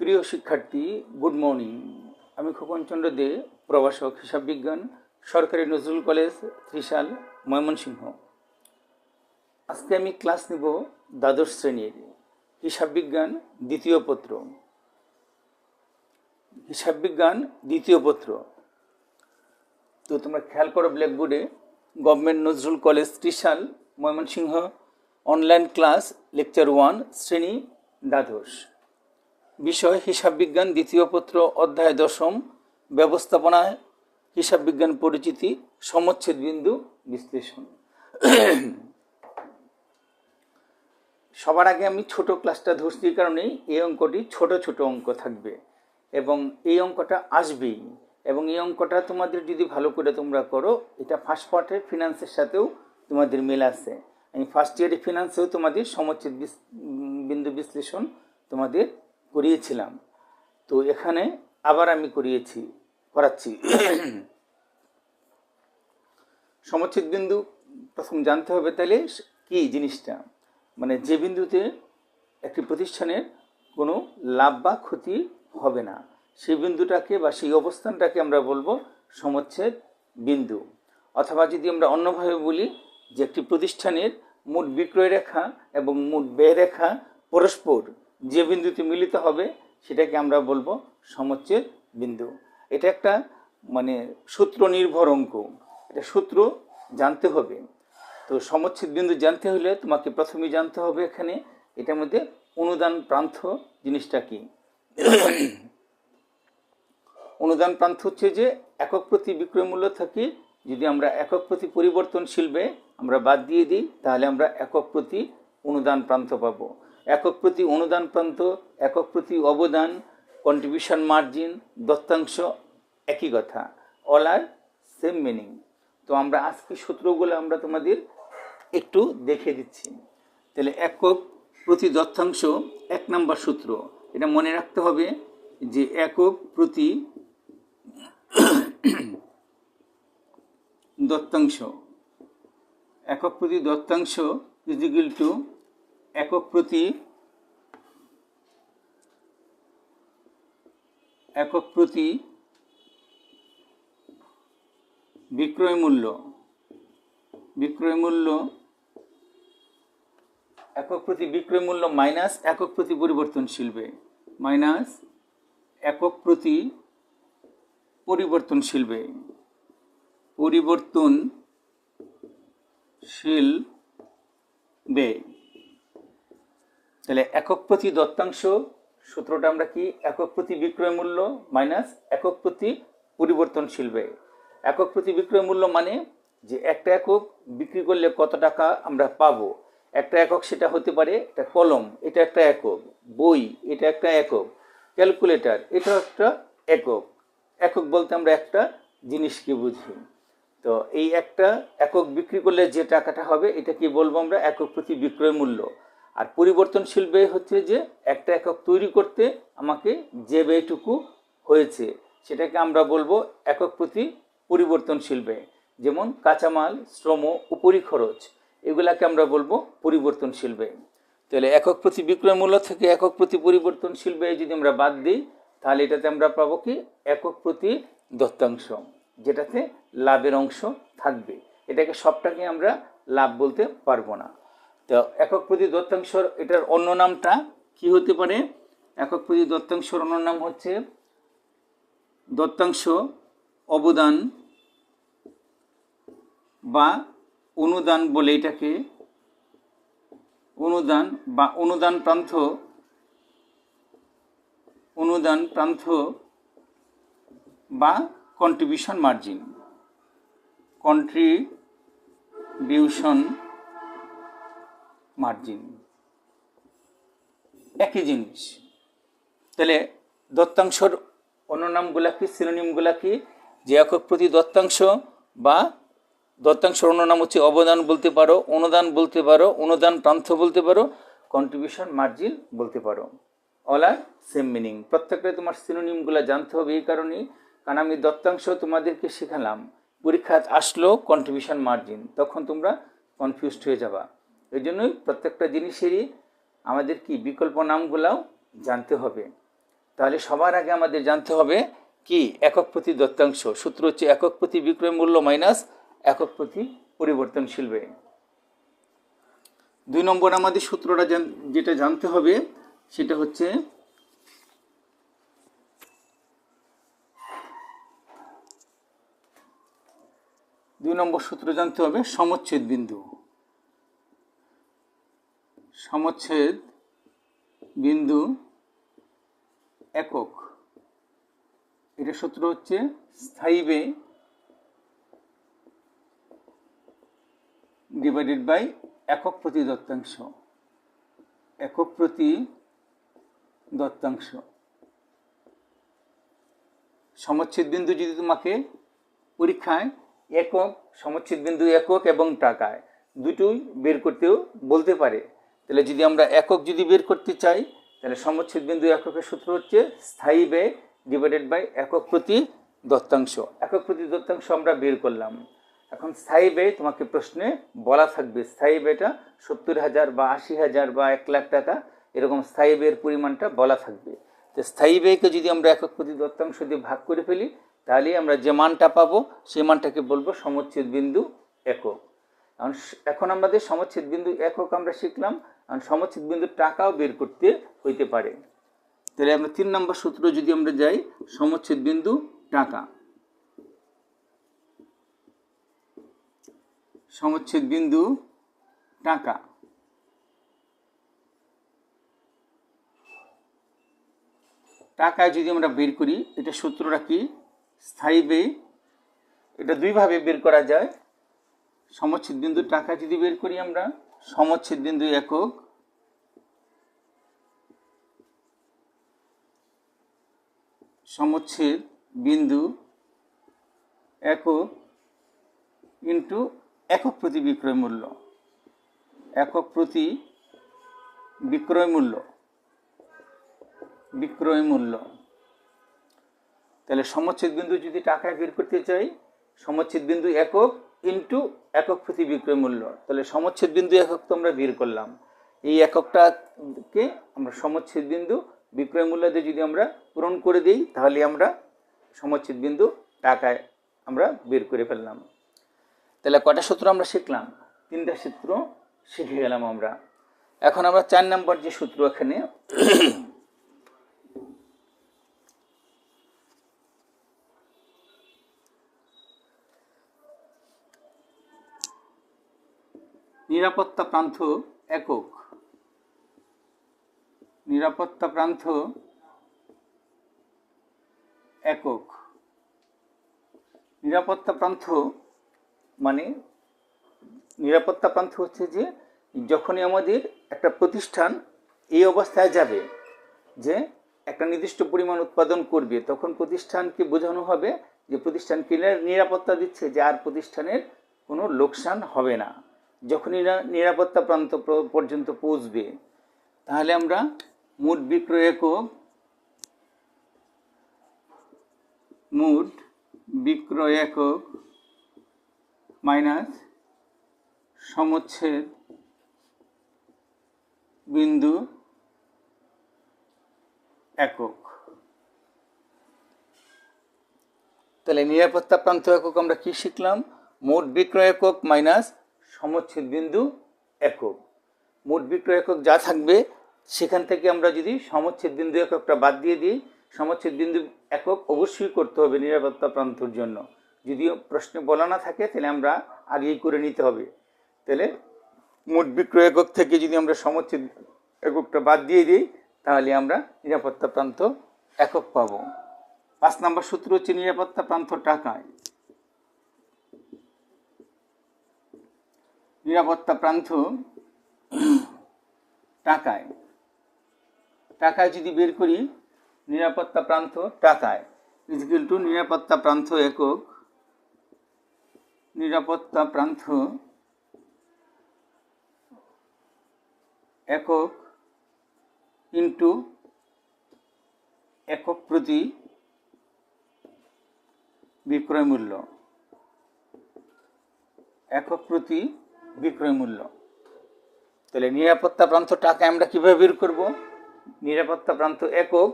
প্রিয় শিক্ষার্থী good morning আমি খোকনচন্দ্র দে, প্রভাষক হিসাব বিজ্ঞান, সরকারি নজরুল কলেজ, ত্রিশাল, ময়মনসিংহ। আজকে আমি ক্লাস নেব দ্বাদশ শ্রেণির হিসাব বিজ্ঞান দ্বিতীয় পত্র। হিসাব বিজ্ঞান দ্বিতীয় পত্র। তো তোমরা খেয়াল করো ব্ল্যাকবোর্ডে government Nazrul college, Trishal, Mymensingh online class lecture one শ্রেণি, দ্বাদশ। বিষয় হিসাব বিজ্ঞান দ্বিতীয় পত্র অধ্যায় দশম, ব্যবস্থাপনায় হিসাব বিজ্ঞান পরিচিতি, সমচ্ছেদ বিন্দু বিশ্লেষণ। সবার আগে আমি ছোট ক্লাসটা ধরছি কারণেই এই অঙ্কটি ছোট ছোট অঙ্ক থাকবে। এবং এই অঙ্কটা আসবেই। এবং এই অঙ্কটা তোমাদের যদি ভালো করে তোমরা করো, এটা ফার্স্ট পার্টের ফিনান্সের সাথেও তোমাদের মিল আছে। আমি ফার্স্ট ইয়ারে ফিনান্সেও তোমাদের সমচ্ছেদ বিন্দু বিশ্লেষণ তোমাদের করিয়েছিলাম। তো এখানে আবার আমি করিয়েছি, করাচ্ছি। সমচ্ছেদ বিন্দু প্রথম জানতে হবে তাহলে কি জিনিসটা? মানে যে বিন্দুতে একটি প্রতিষ্ঠানের কোনো লাভ বা ক্ষতি হবে না, সেই বিন্দুটাকে বা সেই অবস্থানটাকে আমরা বলব সমচ্ছেদ বিন্দু। অথবা যদি আমরা অন্যভাবে বলি যে একটি প্রতিষ্ঠানের মোট বিক্রয় রেখা এবং মোট ব্যয় রেখা পরস্পর যে বিন্দুতে মিলিত হবে, সেটাকে আমরা বলব সমচ্ছেদ বিন্দু। এটা একটা মানে সূত্র নির্ভর অঙ্ক। এটা সূত্র জানতে হবে। তো সমচ্ছেদ বিন্দু জানতে হলে তোমাকে প্রথমে জানতে হবে এখানে, এটার মধ্যে অনুদান প্রান্ত জিনিসটা কি। অনুদান প্রান্ত হচ্ছে যে একক প্রতি বিক্রয় মূল্য থেকে। যদি আমরা একক প্রতি পরিবর্তনশীল ব্যয় আমরা বাদ দিয়ে দিই, তাহলে আমরা একক প্রতি অনুদান প্রান্ত পাবো। একক প্রতি অনুদান প্রান্ত, একক প্রতি অবদান কন্ট্রিবিউশন মার্জিন দত্তাংশ, একই কথা। অল আর সেম মিনিং তো আমরা আজকে সূত্রগুলো আমরা তোমাদের একটু দেখে দিচ্ছি। তাহলে একক প্রতি দত্তাংশ, এক নম্বর সূত্র। এটা মনে রাখতে হবে যে একক প্রতি দত্তাংশ, একক প্রতি দত্তাংশ ইজিক্যাল টু একক প্রতি একক প্রতি বিক্রয় মূল্য বিক্রয় মূল্য একক প্রতি বিক্রয় মূল্য মাইনাস একক প্রতি পরিবর্তনশীল ব্যয়, মাইনাস একক প্রতি পরিবর্তনশীল ব্যয় পরিবর্তনশীল ব্যয়। তাহলে একক প্রতি দত্তাংশ সূত্রটা আমরা কি? একক প্রতি বিক্রয় মূল্য মাইনাস একক প্রতি পরিবর্তনশীল ব্যয়। একক প্রতি বিক্রয় মূল্য মানে যে একটা একক বিক্রি করলে কত টাকা আমরা পাবো? একটা একক সেটা হতে পারে একটা কলম, এটা একটা একক, বই, এটা একটা একক, ক্যালকুলেটর এটা একটা একক। একক বলতে আমরা একটা জিনিসকে বুঝি। তো এই একটা একক বিক্রি করলে যে টাকাটা হবে এটা কি বলব আমরা একক প্রতি বিক্রয় মূল্য। আর পরিবর্তনশীল ব্যয় হচ্ছে যে একটা একক তৈরি করতে আমাকে যে ব্যয়টুকু হয়েছে, সেটাকে আমরা বলব একক প্রতি পরিবর্তনশীল ব্যয়। যেমন কাঁচামাল, শ্রম উপরি খরচ, এগুলাকে আমরা বলব পরিবর্তনশীল ব্যয়। তাহলে একক প্রতি বিক্রয় মূল্য থেকে একক প্রতি পরিবর্তনশীল ব্যয় যদি আমরা বাদ দিই, তাহলে এটাতে আমরা পাবো কি? একক প্রতি দত্তাংশ, যেটাতে লাভের অংশ থাকবে। এটাকে সবটাকে আমরা লাভ বলতে পারব না। তো একক প্রতি দত্তাংশর এটার অন্য নামটা কি হতে পারে? একক প্রতি দত্তাংশর অন্য নাম হচ্ছে দত্তাংশ অবদান বা অনুদান বলে এটাকে। অনুদান বা অনুদান প্রান্ত অনুদান প্রান্ত বা কন্ট্রিবিউশন মার্জিন কন্ট্রিবিউশন মার্জিন একই জিনিস। তাহলে দত্তাংশর অন্য নামগুলা কি, সিনোনিমগুলা কি? যে একক প্রতি দত্তাংশ বা দত্তাংশের অন্য নাম হচ্ছে অবদান বলতে পারো, অনুদান বলতে পারো, অনুদান প্রান্ত বলতে পারো কন্ট্রিবিউশন মার্জিন বলতে পারো। অল আর সেম মিনিং প্রত্যেকটা তোমার সিনোনিমগুলো জানতে হবে এই কারণেই, কারণ আমি দত্তাংশ তোমাদেরকে শেখালাম। পরীক্ষা আসলো কন্ট্রিবিউশন মার্জিন তখন তোমরা কনফিউজড হয়ে যাবা। এই জন্যই প্রত্যেকটা জিনিসেরই আমাদের কি বিকল্প নামগুলাও জানতে হবে। তাহলে সবার আগে আমাদের জানতে হবে কি একক প্রতি দত্তাংশ? সূত্র হচ্ছে একক প্রতি বিক্রয় মূল্য মাইনাস একক প্রতি পরিবর্তনশীল ব্যয়। দুই নম্বর আমাদের সূত্রটা যেটা জানতে হবে সেটা হচ্ছে দুই নম্বর সূত্র জানতে হবে সমচ্ছেদ বিন্দু। সমচ্ছেদ বিন্দু একক। এটা সূত্র হচ্ছে স্থায়ী ব্যয় ডিভাইডেড বাই একক প্রতি দত্তাংশ। একক প্রতি দত্তাংশ। সমচ্ছেদ বিন্দু যদি তোমাকে পরীক্ষায় একক, সমচ্ছেদ বিন্দু একক এবং টাকায় দুটোই বের করতেও বলতে পারে। তাহলে যদি আমরা একক যদি বের করতে চাই, তাহলে সমচ্ছেদ বিন্দু এককের সূত্র হচ্ছে স্থায়ী ব্যয় ডিভাইডেড বাই একক প্রতি দত্তাংশ। একক প্রতি দত্তাংশ আমরা বের করলাম। এখন স্থায়ী ব্যয় তোমাকে প্রশ্নে বলা থাকবে, স্থায়ী ব্যয়টা সত্তর হাজার বা আশি হাজার বা এক লাখ টাকা, এরকম স্থায়ী ব্যয়ের পরিমাণটা বলা থাকবে। তো স্থায়ী ব্যয়কে যদি আমরা একক প্রতি দত্তাংশ দিয়ে ভাগ করে ফেলি তাহলে আমরা যে মানটা পাবো, সেই মানটাকে বলব সমচ্ছেদ বিন্দু একক। এখন এখন আমাদের সমচ্ছেদ বিন্দু একক আমরা শিখলাম এখন সমচ্ছেদ বিন্দু টাকাও বের করতে হইতে পারে। তাহলে আমরা তিন নম্বর সূত্র যদি আমরা যাই, সমচ্ছেদ বিন্দু, টাকা। সমচ্ছেদ বিন্দু, টাকা। টাকায় যদি আমরা বের করি, এটা সূত্রটা কি? স্থায়ী ব্যয় এটা দুইভাবে বের করা যায়। সমচ্ছেদ বিন্দু, টাকা যদি বের করি আমরা সমচ্ছেদ বিন্দু একক। সমচ্ছেদ বিন্দু একক ইন্টু একক প্রতি বিক্রয় মূল্য। একক প্রতি বিক্রয় মূল্য। বিক্রয় মূল্য। তাহলে সমচ্ছেদ বিন্দু যদি টাকায় বের করতে চাই, সমচ্ছেদ বিন্দু একক ইন্টু একক প্রতি বিক্রয় মূল্য। তাহলে সমচ্ছেদ বিন্দু একক তো আমরা বের করলাম। এই এককটাকে আমরা সমচ্ছেদ বিন্দু বিক্রয় মূল্য দিয়ে যদি আমরা পূরণ করে দিই, তাহলে আমরা সমচ্ছেদ বিন্দু টাকায় আমরা বের করে ফেললাম। তাহলে কটা সূত্র আমরা শিখলাম? তিনটা সূত্র শিখে গেলাম আমরা। এখন আমরা চার নম্বর যে সূত্র এখানে নিরাপত্তা প্রান্ত একক। নিরাপত্তা প্রান্ত একক। নিরাপত্তা প্রান্ত মানে নিরাপত্তা প্রান্ত হচ্ছে যে, যখনই আমাদের একটা প্রতিষ্ঠান এই অবস্থায় যাবে যে, একটা নির্দিষ্ট পরিমাণ উৎপাদন করবে, তখন প্রতিষ্ঠানকে বোঝানো হবে যে প্রতিষ্ঠানকে নিরা- নিরাপত্তা দিচ্ছে যে, আর প্রতিষ্ঠানের কোনো লোকসান হবে না। যখনই না নিরাপত্তা প্রান্ত পর্যন্ত পৌঁছবে, তাহলে আমরা মোট বিক্রয় একক, মোট বিক্রয় একক মাইনাস সমচ্ছেদ বিন্দু একক। তাহলে নিরাপত্তা প্রান্ত একক আমরা কি শিখলাম? মোট বিক্রয় একক মাইনাস সমচ্ছেদ বিন্দু একক। মোট বিক্রয় একক যা থাকবে, সেখান থেকে আমরা যদি সমচ্ছেদ বিন্দু এককটা বাদ দিয়ে দিই, সমচ্ছেদ বিন্দু একক অবশ্যই করতে হবে নিরাপত্তা প্রান্তর জন্য। যদিও প্রশ্নে বলা না থাকে, তাহলে আমরা আগেই করে নিতে হবে। তাহলে মোট বিক্রয় একক থেকে যদি আমরা সমচ্ছেদ এককটা বাদ দিয়ে দিই, তাহলে আমরা নিরাপত্তা প্রান্ত একক পাবো। পাঁচ নম্বর সূত্র হচ্ছে নিরাপত্তা প্রান্ত টাকায় নিরাপত্তা প্রান্ত টাকায় টাকায় যদি বের করি, নিরাপত্তা প্রান্ত টাকায় ইজিক্যাল টু নিরাপত্তা প্রান্ত একক। নিরাপত্তা প্রান্ত একক ইন্টু একক প্রতি বিক্রয় মূল্য। একক প্রতি বিক্রয় মূল্য তাহলে নিরাপত্তা প্রান্ত টাকা আমরা কীভাবে বের করব? নিরাপত্তা প্রান্ত একক,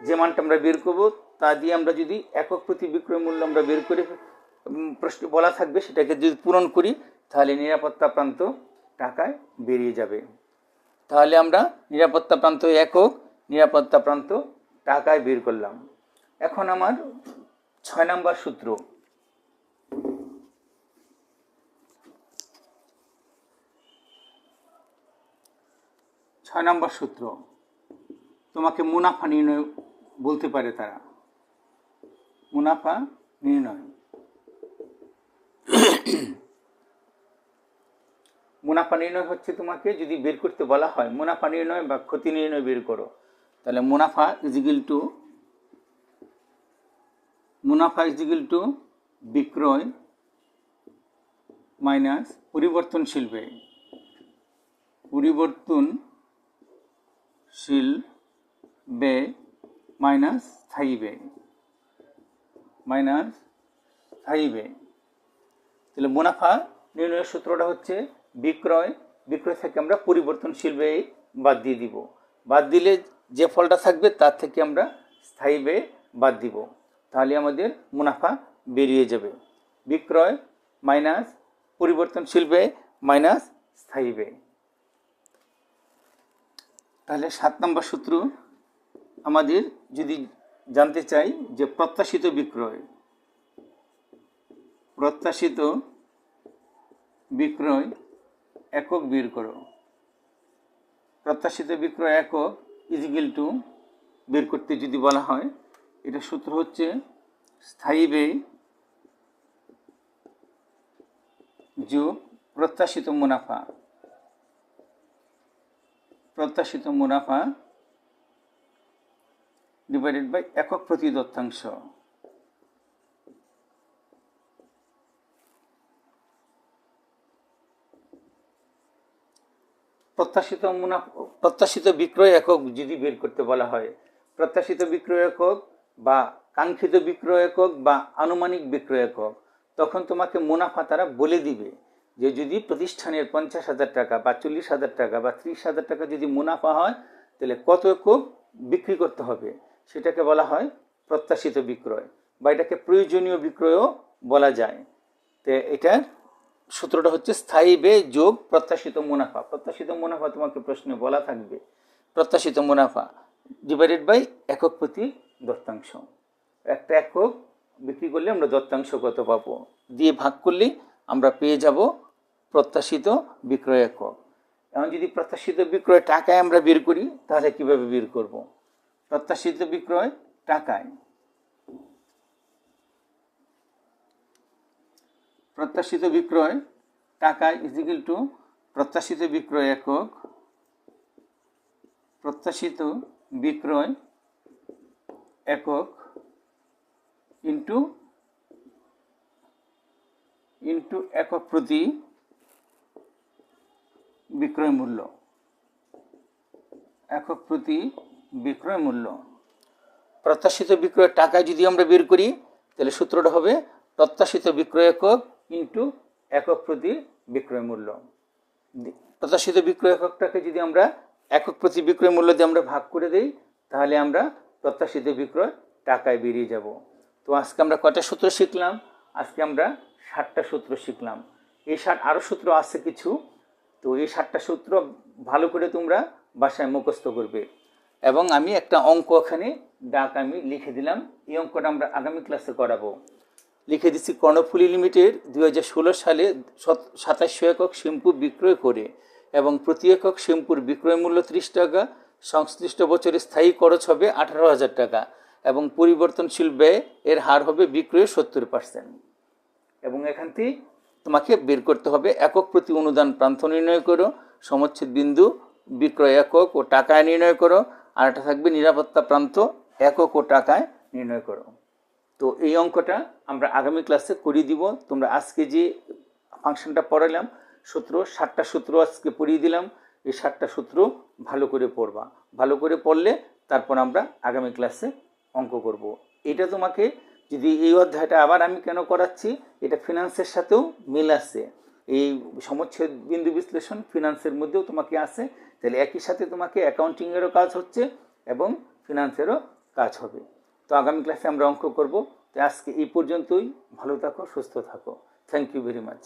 যে মানটা আমরা বের করব, তা দিয়ে আমরা যদি একক প্রতি বিক্রয় মূল্য আমরা বের করে প্রশ্ন বলা থাকবে, সেটাকে যদি পূরণ করি, তাহলে নিরাপত্তা প্রান্ত টাকায় বেরিয়ে যাবে। তাহলে আমরা নিরাপত্তা প্রান্ত একক, নিরাপত্তা প্রান্ত টাকায় বের করলাম। এখন আমার ছয় নাম্বার সূত্র। ছয় নম্বর সূত্র। তোমাকে মুনাফা নির্ণয় বলতে পারে তারা। মুনাফা নির্ণয়। মুনাফা নির্ণয় হচ্ছে তোমাকে যদি বের করতে বলা হয়, মুনাফা নির্ণয় বা ক্ষতি নির্ণয় বের করো, তাহলে মুনাফা ইজিগিল টু মুনাফা ইজিগিল টু বিক্রয় মাইনাস পরিবর্তনশীল ব্যয়। পরিবর্তনশীল ব্যয় মাইনাস ব্যয় মাইনাস ব্যয় তাহলে মুনাফা নির্ণয়ের সূত্রটা হচ্ছে বিক্রয়। বিক্রয় থেকে আমরা পরিবর্তনশীল ব্যয় বাদ দিয়ে দিব। বাদ দিলে যে ফলটা থাকবে তার থেকে আমরা স্থায়ী ব্যয় বাদ দিব। তাহলে আমাদের মুনাফা বেরিয়ে যাবে। বিক্রয় মাইনাস পরিবর্তনশীল ব্যয় মাইনাস স্থায়ী ব্যয়। তাহলে সাত নম্বর সূত্র আমাদের যদি জানতে চাই যে প্রত্যাশিত বিক্রয় প্রত্যাশিত বিক্রয় একক বের করো। প্রত্যাশিত বিক্রয় একক ইজিগেল টু বের করতে যদি বলা হয়, এটা সূত্র হচ্ছে স্থায়ী ব্যয় যোগ প্রত্যাশিত মুনাফা। প্রত্যাশিত মুনাফা ডিভাইডেড বাই একক প্রতি দত্তাংশ প্রত্যাশিত মুনাফা প্রত্যাশিত বিক্রয় একক যদি বের করতে বলা হয়, প্রত্যাশিত বিক্রয় একক বা কাঙ্ক্ষিত বিক্রয় একক বা আনুমানিক বিক্রয় একক, তখন তোমাকে মুনাফা তারা বলে দিবে। যে যদি প্রতিষ্ঠানের পঞ্চাশ হাজার টাকা বা চল্লিশ হাজার টাকা বা ত্রিশ হাজার টাকা যদি মুনাফা হয়, তাহলে কত একক বিক্রি করতে হবে? সেটাকে বলা হয় প্রত্যাশিত বিক্রয় বা এটাকে প্রয়োজনীয় বিক্রয়ও বলা যায়। তো এটার সূত্রটা হচ্ছে স্থায়ী ব্যয় যোগ প্রত্যাশিত মুনাফা। প্রত্যাশিত মুনাফা তোমাকে প্রশ্নে বলা থাকবে। প্রত্যাশিত মুনাফা ডিভাইডেড বাই একক প্রতি দত্তাংশ। একটা একক বিক্রি করলে আমরা দত্তাংশ কত পাবো। দিয়ে ভাগ করলে আমরা পেয়ে যাব প্রত্যাশিত বিক্রয় একক এখন যদি প্রত্যাশিত বিক্রয় টাকায় আমরা বের করি, তাহলে কীভাবে বের করব? প্রত্যাশিত বিক্রয় টাকায়। প্রত্যাশিত বিক্রয় টাকা ইজিক্যাল টু প্রত্যাশিত বিক্রয় একক। প্রত্যাশিত বিক্রয় একক ইন্টু ইন্টু একক প্রতি বিক্রয় মূল্য। একক প্রতি বিক্রয় মূল্য। প্রত্যাশিত বিক্রয়ের টাকা যদি আমরা বের করি, তাহলে সূত্রটা হবে প্রত্যাশিত বিক্রয় একক ইন্টু একক প্রতি বিক্রয় মূল্য। প্রত্যাশিত বিক্রয় এককটাকে যদি আমরা একক প্রতি বিক্রয় মূল্য দিয়ে আমরা ভাগ করে দেই, তাহলে আমরা প্রত্যাশিত বিক্রয় টাকায় বেরিয়ে যাব। তো আজকে আমরা কয়টা সূত্র শিখলাম? আজকে আমরা ষাটটা সূত্র শিখলাম। এই ষাট আরও সূত্র আছে কিছু। তো এই সাতটা সূত্র ভালো করে তোমরা বাসায় মুখস্থ করবে। এবং আমি একটা অঙ্ক এখানে ডাক আমি লিখে দিলাম। এই অঙ্কটা আমরা আগামী ক্লাসে করাবো। লিখে দিচ্ছি, কর্ণফুলি লিমিটেড দুই হাজার ষোলো সালে সাতাশশো একক শ্যাম্পু বিক্রয় করে এবং প্রতি একক শ্যাম্পুর বিক্রয় মূল্য ত্রিশ টাকা, সংশ্লিষ্ট বছরে স্থায়ী খরচ হবে আঠারো হাজার টাকা এবং পরিবর্তনশীল ব্যয় এর হার হবে বিক্রয়ে সত্তর পার্সেন্ট এবং এখান থেকে তোমাকে বের করতে হবে। একক প্রতি অনুদান প্রান্ত নির্ণয় করো, সমচ্ছেদ বিন্দু বিক্রয় একক ও টাকায় নির্ণয় করো, আর একটা থাকবে নিরাপত্তা প্রান্ত একক ও টাকায় নির্ণয় করো। তো এই অঙ্কটা আমরা আগামী ক্লাসে করিয়ে দিব। তোমরা আজকে যে ফাংশনটা পড়ালাম সূত্র ষাটটা সূত্র আজকে পড়িয়ে দিলাম, এই ষাটটা সূত্র ভালো করে পড়বা। ভালো করে পড়লে তারপর আমরা আগামী ক্লাসে অঙ্ক করব। এটা তোমাকে যদি এই অধ্যায়টা আবার আমি কেন করাচ্ছি, এটা ফিনান্সের সাথেও মিল আছে। এই সমচ্ছেদ বিন্দু বিশ্লেষণ ফিনান্সের মধ্যেও তোমাকে আছে। তাহলে একই সাথে তোমাকে অ্যাকাউন্টিংয়েরও কাজ হচ্ছে এবং ফিনান্সেরও কাজ হবে। তো আগামী ক্লাসে আমরা অঙ্ক করব। তো আজকে এই পর্যন্তই। ভালো থাকো, সুস্থ থাকো। Thank you very much